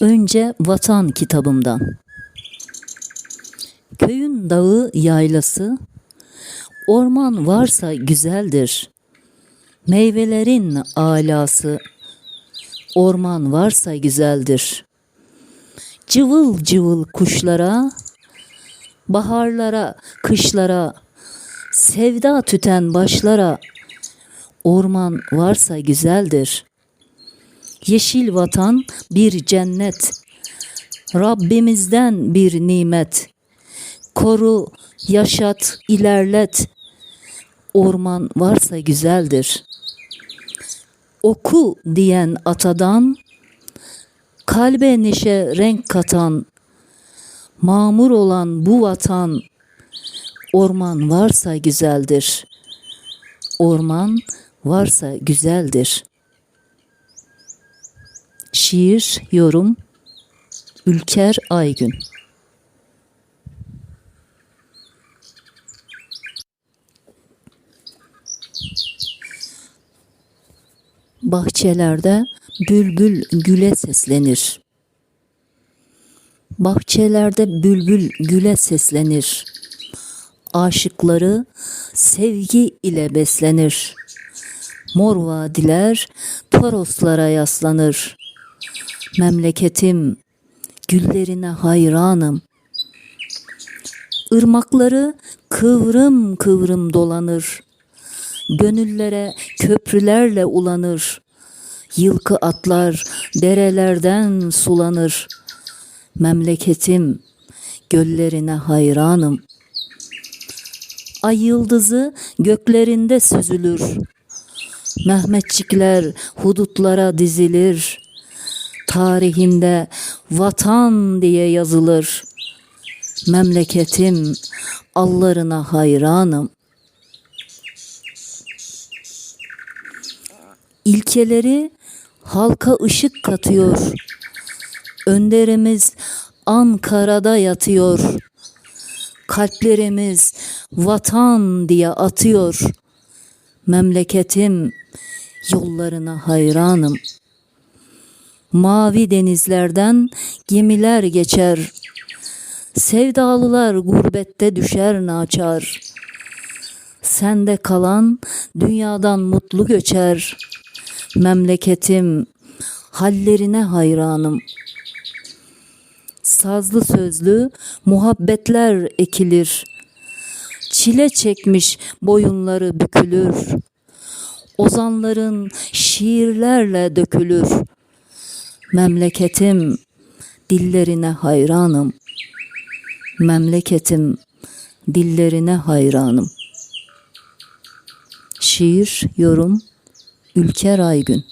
Önce Vatan kitabımdan. Köyün dağı yaylası, orman varsa güzeldir. Meyvelerin alası, orman varsa güzeldir. Cıvıl cıvıl kuşlara, baharlara, kışlara, sevda tüten başlara, orman varsa güzeldir. Yeşil vatan bir cennet. Rabbimizden bir nimet. Koru, yaşat, ilerlet. Orman varsa güzeldir. Oku diyen atadan, kalbe neşe renk katan, mamur olan bu vatan, orman varsa güzeldir. Orman varsa güzeldir. Şiir, yorum, Ülker Aygün. Bahçelerde bülbül güle seslenir. Bahçelerde bülbül güle seslenir. Aşıkları sevgi ile beslenir. Mor vadiler Toroslara yaslanır. Memleketim güllerine hayranım. Irmakları kıvrım kıvrım dolanır. Gönüllere köprülerle ulanır. Yılkı atlar derelerden sulanır. Memleketim göllerine hayranım. Ay yıldızı göklerinde süzülür. Mehmetçikler hudutlara dizilir. Tarihinde vatan diye yazılır. Memleketim allarına hayranım. İlkeleri halka ışık katıyor. Önderimiz Ankara'da yatıyor. Kalplerimiz vatan diye atıyor. Memleketim yollarına hayranım. Mavi denizlerden gemiler geçer. Sevdalılar gurbette düşer naçar. Sende kalan dünyadan mutlu göçer. Memleketim hallerine hayranım. Sazlı sözlü muhabbetler ekilir. Çile çekmiş boyunları bükülür. Ozanların şiirlerle dökülür. Memleketim dillerine hayranım. Memleketim dillerine hayranım. Şiir, yorum, Ülker Aygün